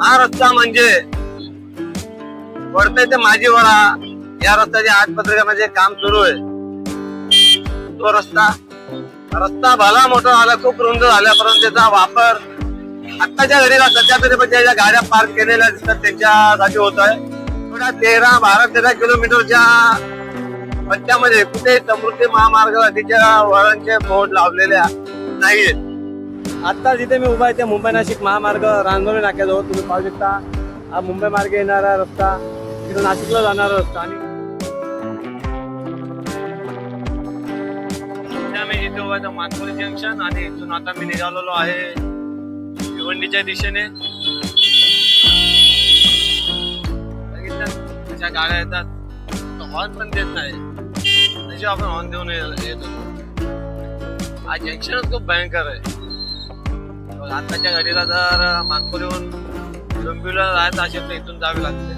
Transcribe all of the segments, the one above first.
हा रस्ता म्हणजे वडते ते माझीवाडा या रस्त्याच्या आठ पत्रिकामध्ये काम सुरू आहे. तो रस्ता रस्ता भला मोठा झाला खूप रुंद झाला परंतु त्याचा वापर आत्ताच्या घडीला सध्या तरी पण ज्या गाड्या पार्क केलेल्या दिसतात त्यांच्यासाठी होत आहे. थोड्या तेरा बारा तेरा किलोमीटरच्या पट्ट्यामध्ये कुठे समृद्धी महामार्गासाठीच्या वळांचे बोर्ड लावलेल्या नाहीयेत. आत्ता जिथे मी उभा आहे ते मुंबई नाशिक महामार्ग रांजोळी नाक्याजवळ तुम्ही पाहू शकता. हा मुंबई मार्गे येणारा रस्ता तिथं नाशिकला जाणारा रस्ता आणि इथे उभा आहे मानकोली जंक्शन आणि इथून आता मी निघालेलो आहे भिवंडीच्या दिशेने. बघितलं? गाड्या येतात. हॉर्न पण देत नाही. त्याच्यावर आपण हॉर्न देऊन येतो येत होतो. हा जंक्शनच खूप भयंकर आहे. बघ, गाडीला घडीला जर मानकोलीहून डोंबिवलीला जायचं असेल तर इथून जावे लागते.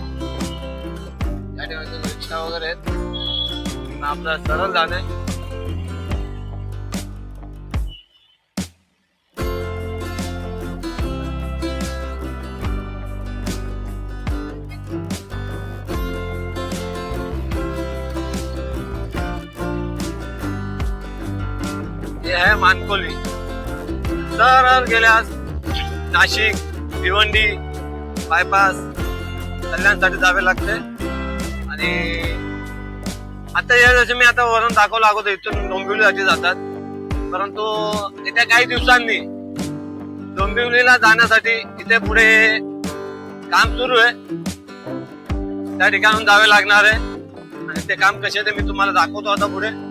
या ठिकाणी रिक्षा वगैरे आहेत. आपलं सरळ जाणे. तर गेल्यास नाशिक भिवंडी बायपास कल्याणसाठी जावे लागते. आणि आता या जसे मी आता वरून दाखवलं अगोदर इथून डोंबिवलीसाठी जातात. परंतु येत्या काही दिवसांनी डोंबिवलीला जाण्यासाठी इथे पुढे काम सुरू आहे. त्या ठिकाणून जावे लागणार आहे. आणि ते काम कसे ते मी तुम्हाला दाखवतो आता पुढे.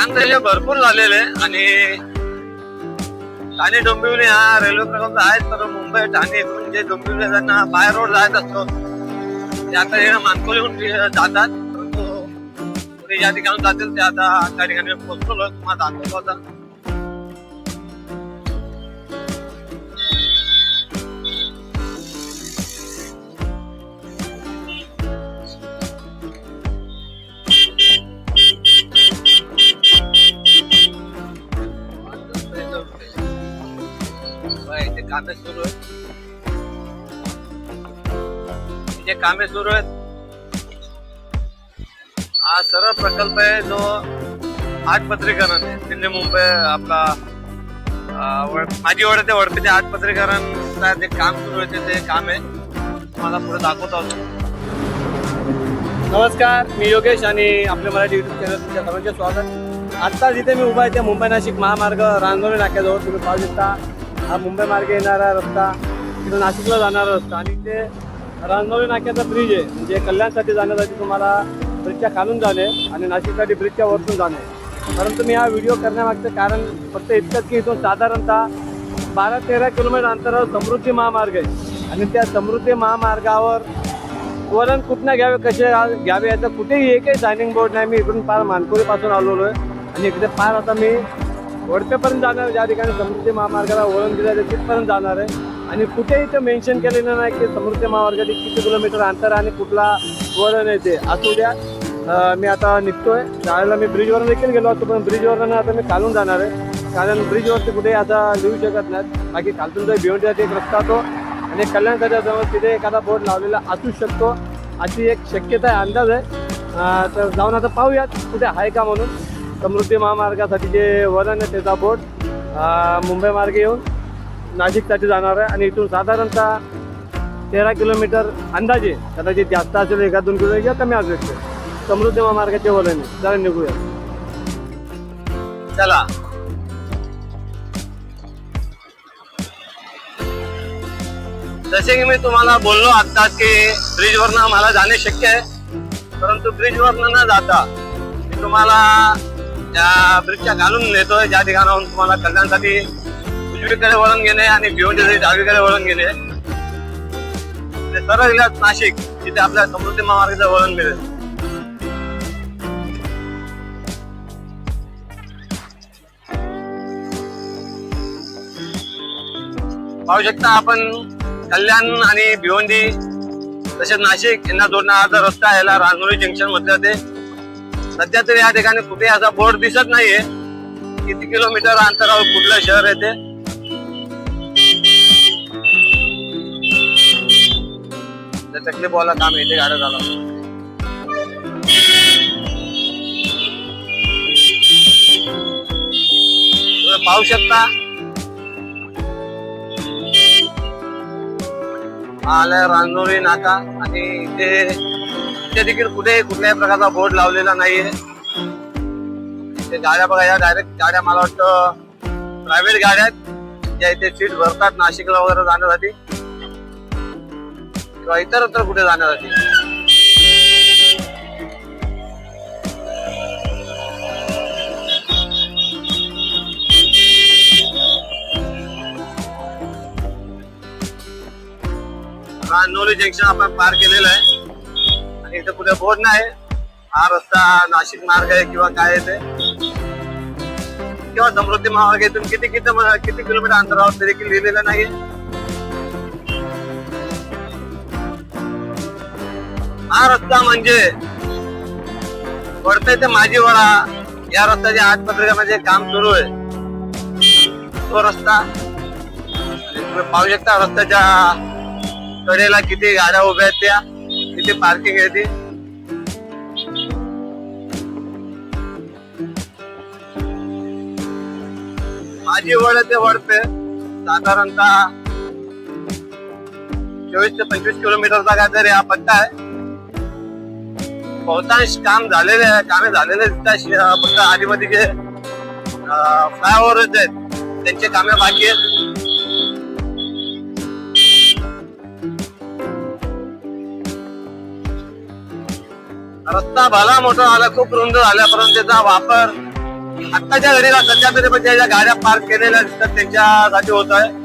काम त्याचे भरपूर झालेले आणि ठाणे डोंबिवली हा रेल्वे प्रकल्प आहे तर मुंबई ठाणे इकडून जे डोंबिवली त्यांना बाय रोड जायचं असतो. ते आता हे मानकोलीहून जातात परंतु या ज्या ठिकाणी जातील ते आता त्या ठिकाणी पोहोचलो तुम्हाला दाखवतो आता. कामे सुरू आहेत. हा सरळ प्रकल्प आहे जो आठ पत्रीकरण आहे. दिल्ली मुंबई आपला माझी वड ते वडपे ते आठ पत्रीकरण जे काम सुरू आहे ते काम आहे. तुम्हाला पुढे दाखवत आहोत. नमस्कार मी योगेश आणि आपल्या मराठी युट्यूब चॅनल तुमच्या सर्वांचे स्वागत. आत्ता जिथे मी उभा आहे ते मुंबई नाशिक महामार्ग रांगोळी नाक्याजवळ तुम्ही पाहू शकता. हा मुंबई मार्गे येणारा रस्ता तिथं नाशिकला जाणारा रस्ता. आणि ते रांगोळी नाक्याचा ब्रिज आहे. म्हणजे कल्याणसाठी जाण्यासाठी तुम्हाला ब्रिजच्या खालून जाणे आणि नाशिकसाठी ब्रिजच्या वरतून जाणे. परंतु मी हा व्हिडिओ करण्यामागचं कारण फक्त इतकंच की इथून साधारणतः बारा तेरा किलोमीटर अंतरावर समृद्धी महामार्ग आहे. आणि त्या समृद्धी महामार्गावर वरण कुठनं घ्यावे कसे घ्यावे याचं कुठेही एकही सायनिंग बोर्ड नाही. मी इकडून पार मानकोलीपासून आलेलो आहे. आणि इकडे पार आता मी वडपेपर्यंत जाणार ज्या ठिकाणी समृद्धी महामार्गाला वळण दिलं आहे तिथपर्यंत जाणार आहे. आणि कुठेही ते मेन्शन केलेलं नाही की समृद्धी महामार्गाचे किती किलोमीटर अंतर आणि कुठला वळण येते असू द्या मी आता निघतोय. त्यावेळेला मी ब्रिजवरून देखील गेलो होतो पण ब्रिजवरून आता मी खालून जाणार आहे. कारण ब्रिजवरती कुठे आता लिहू शकत नाहीत. बाकी खालतून जर भिवंडीसाठी एक रस्ता तो. आणि कल्याणसाठी जवळ तिथे एखादा बोर्ड लावलेला असू शकतो. अशी एक शक्यता आहे अंदाज आहे. तर जाऊन आता पाहूयात कुठे आहे का म्हणून. समृद्धी महामार्गासाठी जे वरण आहे त्याचा बोर्ड मुंबई मार्गे येऊन. नाशिकसाठी जाणार आहे आणि इथून साधारणतः तेरा किलोमीटर अंदाजे कदाचित जास्त असेल एका दोन किलो किंवा कमी असू शकते समृद्धी महामार्गाचे वलन चला निघूया. चला. जसे की मी तुम्हाला बोललो आत्ताच की ब्रिजवरनं मला जाणे शक्य आहे परंतु ब्रिजवरनं न जाता मी तुम्हाला त्या ब्रिजच्या घालून नेतोय. ज्या ठिकाणाहून तुम्हाला कल्याणसाठी उजवीकडे वळण घेणे आणि भिवंडीसाठी डावीकडे वळण घेणे. सरळ गेल्यास नाशिक तिथे आपल्या समृद्धी महामार्गाचं वळण मिळेल. पाहू शकता आपण कल्याण आणि भिवंडी तसेच नाशिक यांना जोडणारा रस्ता याला रांजोळी जंक्शन म्हटलं ते सध्या तरी या ठिकाणी कुठे असा बोर्ड दिसत नाहीये. किती किलोमीटर अंतरावर कुठलं शहर येते ते त्या तकलीफ वाला काम येते गाड्या झालं. पाहू शकता? आलाय रांजोळी नाका. आणि इथे इथे देखील कुठे कुठल्याही प्रकारचा बोर्ड लावलेला नाहीये. ते गाड्या बघा या डायरेक्ट गाड्या मला वाटतं प्रायव्हेट गाड्या आहेत. ज्या इथे सीट भरतात नाशिकला वगैरे जाण्यासाठी. किंवा इतरत्र कुठे जाण्यासाठी. रानोली जंक्शन आपण पार केलेलं आहे. आणि इथं कुठे बोर्ड नाही. हा रस्ता नाशिक मार्ग आहे किंवा काय आहे ते. किंवा समृद्धी महामार्ग इथून किती किती किती किलोमीटर अंतरावर देखील लिहिलेलं नाही हा रस्ता म्हणजे वडते ते माझी वडा या रस्त्याच्या आठ पत्रिकामध्ये काम सुरू आहे. तो रस्ता तुम्ही पाहू शकता रस्त्याच्या कडेला किती गाड्या उभ्या आहेत त्या किती पार्किंग आहे ती. माझी वड ते वडते साधारणतः चोवीस ते पंचवीस किलोमीटरचा काहीतरी हा पत्ता आहे. बहुतांश काम झालेले आहे. कामे झालेले दिसतात फक्त आधीमध्ये जे फ्लायओव्हर आहेत त्यांचे कामे बाकी आहेत. रस्ता भला मोठा झाला खूप रुंद झाल्यापर्यंत त्याचा वापर आत्ताच्या घडीला सध्या तरी पण ज्या गाड्या पार्क केलेल्या दिसतात त्यांच्यासाठी होत आहे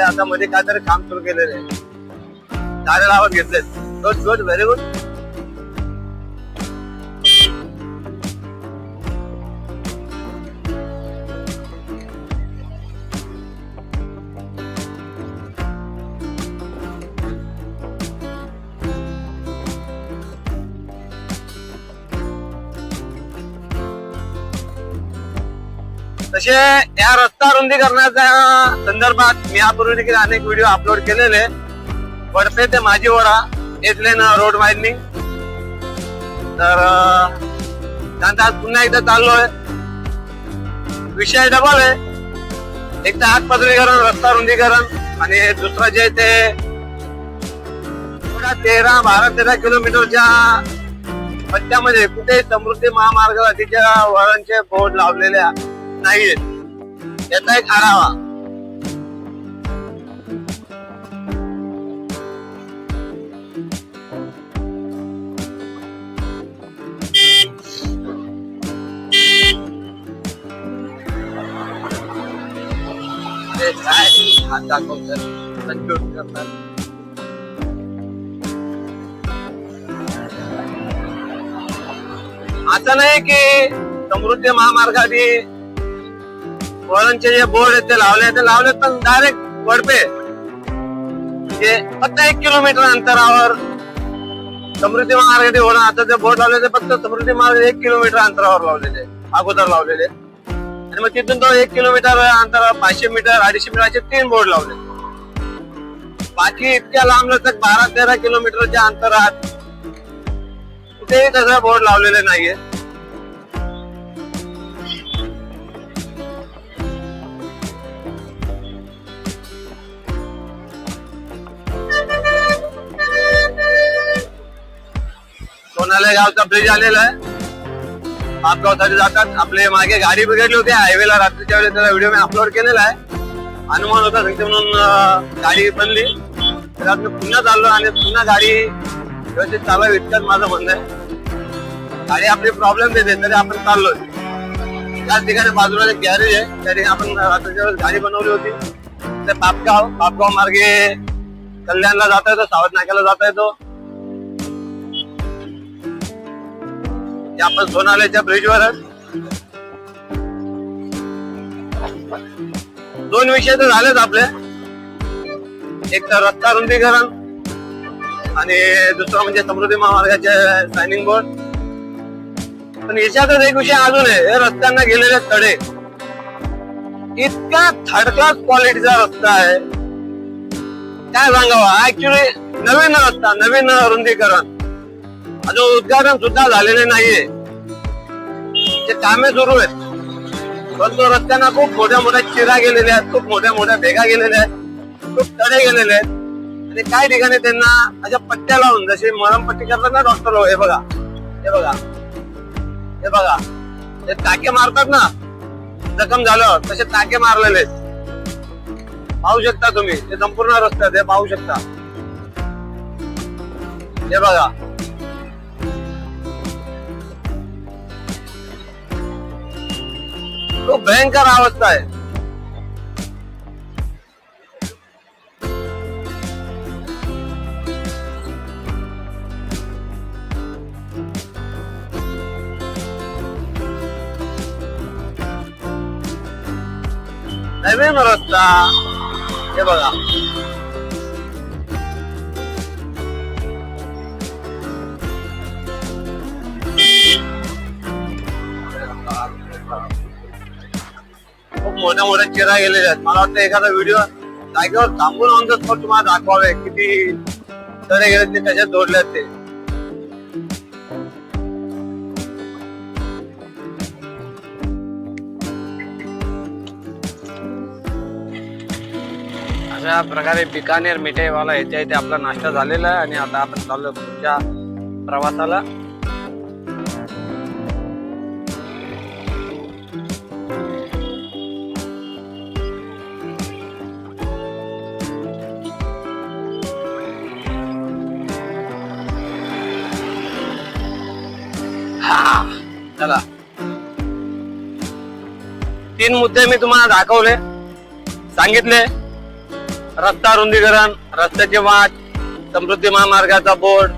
आता मध्ये काहीतरी काम सुरू केलेलं आहे. झाडे लावत घेतलेत. गुड गुड व्हेरी गुड तसे या रस्ता रुंदीकरणाच्या संदर्भात मी यापूर्वी देखील अनेक व्हिडिओ अपलोड केलेले. वडपे ते माझीवडा ना रोड वायडनिंग तर त्यांचा आज पुन्हा एकदा चाललोय. विषय डबल आहे. एक तर आग पदरीकरण रस्ता रुंदीकरण आणि दुसरं जे ते तेरा बारा तेरा किलोमीटरच्या पत्त्यामध्ये कुठे समृद्धी महामार्गासाठीच्या वळणचे बोर्ड लावलेल्या नाहीयेत. याचा एक आढावा. हात दाखवतात कन्फ्युज करतात असं नाही की समृद्धी महामार्गाने वळणचे जे बोर्ड आहेत ते लावले ते लावले पण डायरेक्ट वडपे. म्हणजे फक्त एक किलोमीटर अंतरावर समृद्धी महामार्गाने वळण आता जे बोर्ड लावले ते फक्त समृद्धी मार्ग एक किलोमीटर अंतरावर लावलेले अगोदर लावलेले आणि मग तिथून तो एक किलोमीटर अंतरावर पाचशे मीटर अडीचशे मीटर असे तीन बोर्ड लावले. बाकी इतक्या लांब लचक बारा तेरा किलोमीटरच्या अंतरात कुठेही तसं बोर्ड लावलेले नाहीये. सोनाले गावचा ब्रिज आलेला आहे. पाचगावसाठी जातात. आपले मागे गाडी बिघडली होती हायवेला रात्रीच्या वेळेस त्याचा व्हिडिओ मी अपलोड केलेला आहे. अनुमान होता सांगते म्हणून गाडी बनली. तर आज मी पुन्हा चाललो आणि पुन्हा गाडी व्यवस्थित चालव इतकंच माझं म्हणणं आहे. गाडी आपली प्रॉब्लेम देते तरी आपण चाललो त्याच ठिकाणी बाजूला एक गॅरेज आहे त्या ठिकाणी आपण रात्रीच्या वेळेस गाडी बनवली होती. ते बापगाव बापगाव मार्गे कल्याणला जाता येतो सावध नाक्याला जाता येतो. आपण सोनाल्याच्या ब्रिजवर दोन विषय तर झालेच आपले. एक तर रस्ता रुंदीकरण आणि दुसरं म्हणजे समृद्धी महामार्गाचे सायनिंग बोर्ड पण याच्यातच एक विषय अजून आहे रस्त्यांना गेलेले तडे. इतका थर्ड क्लास क्वालिटीचा रस्ता आहे. काय सांगावा? ऍक्च्युली नवीन रस्ता नवीन रुंदीकरण. अजून उद्घाटन सुद्धा झालेले नाहीये. ते कामे सुरू आहेत परंतु रस्त्यांना खूप मोठ्या मोठ्या चिरा गेलेल्या आहेत खूप मोठ्या मोठ्या भेगा गेलेल्या आहेत खूप तडे गेलेले आहेत. आणि काही ठिकाणी त्यांना अशा पट्ट्या लावून जसे मरमपट्टी करतात ना डॉक्टर हे बघा हे बघा हे बघा ते टाके मारतात ना जखम झालं तसे टाके मारलेले आहेत. पाहू शकता तुम्ही ते संपूर्ण रस्त्यात हे पाहू शकता. हे बघा खूप भयंकर अवस्था आहे. नवीन रस्ता हे बघा. मोठ्या मोठ्या चेहरा गेलेल्या आहेत. मला वाटतं एखादा व्हिडिओ जागेवर थांबून ऑन द स्पॉट तुम्हाला दाखवावे किती तडे गेले ते कशात जोडले ते. अशा प्रकारे बिकानेर मिठाईवाला याच्या इथे आपला नाश्ता झालेला आहे आणि आता आपण चाललो पुढच्या प्रवासाला. चला. तीन मुद्दे मी तुम्हाला दाखवले. सांगितले. रस्ता रुंदीकरण रस्त्याचे वाट समृद्धी महामार्गाचा board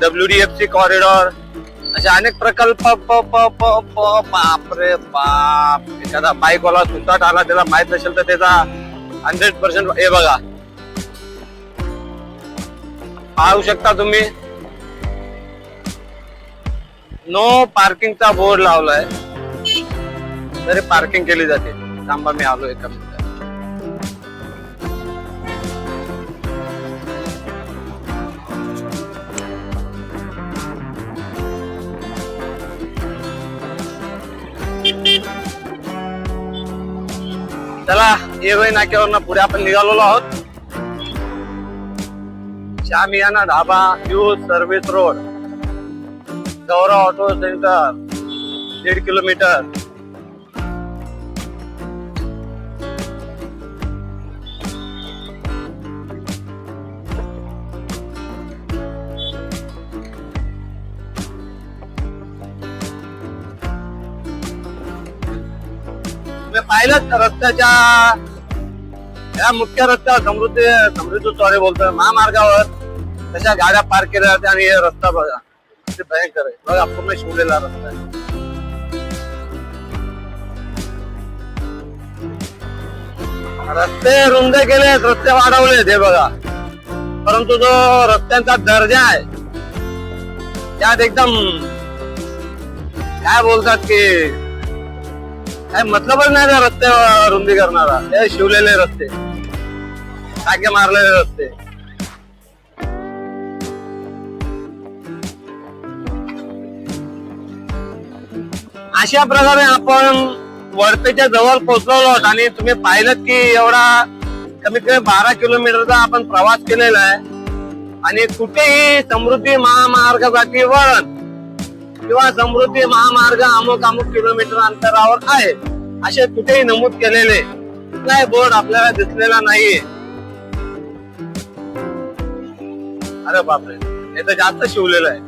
W D F C corridor असे अनेक प्रकल्प प- प- बापरे बाप. एखादा बाईकवाला सुसाट आला त्याला माहीत नसेल तर त्याचा हंड्रेड पर्सेंट हे बघा. पाहू शकता तुम्ही. नो पार्किंगचा बोर्ड लावलाय. तरी पार्किंग केली जाते. थांबा मी आलो एका मिनिटात. चला येवई नाक्यावरनं पुढे आपण निघालेलो आहोत. Shamiyana Dhaba new service road. Gaurav auto centre दीड किलोमीटर. तुम्ही पाहिलं रस्त्याच्या या मुख्य रस्त्यावर समृद्धी समृद्धी सॉरी बोलतोय महामार्गावर तशा गाड्या पार्क केल्या जाते आणि हे रस्ता बघा. किती भयंकर आहे. बघा पूर्ण शिवलेला रस्ता आहे. रस्ते रुंद केले रस्ते वाढवले हे बघा. परंतु जो रस्त्यांचा दर्जा आहे त्यात एकदम काय बोलतात की काय मतलबच नाही त्या रस्ते रुंदी करणारा. हे शिवलेले रस्ते टाके मारलेले रस्ते. अशा प्रकारे आपण वडपेच्या जवळ पोहोचलो आहोत आणि तुम्ही पाहिलं की एवढा कमीत कमी बारा किलोमीटरचा आपण प्रवास केलेला आहे. आणि कुठेही समृद्धी महामार्गासाठी वळण किंवा समृद्धी महामार्ग अमुक अमुक किलोमीटर अंतरावर आहे असे कुठेही नमूद केलेले कुठलाही बोर्ड आपल्याला दिसलेला नाहीये. अरे बापरे हे तर जास्त शिवलेलं आहे.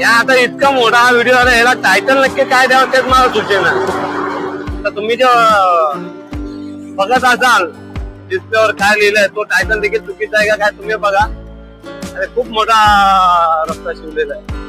या आता इतका मोठा हा व्हिडिओ आला याला टायटल नक्की काय द्यावं तेच मला सुचेना. तर तुम्ही जे बघत असाल डिस्प्लेवर काय लिहिलंय तो टायटल देखील चुकीचा आहे का काय तुम्ही बघा. अरे खूप मोठा रस्ता शिवलेला आहे.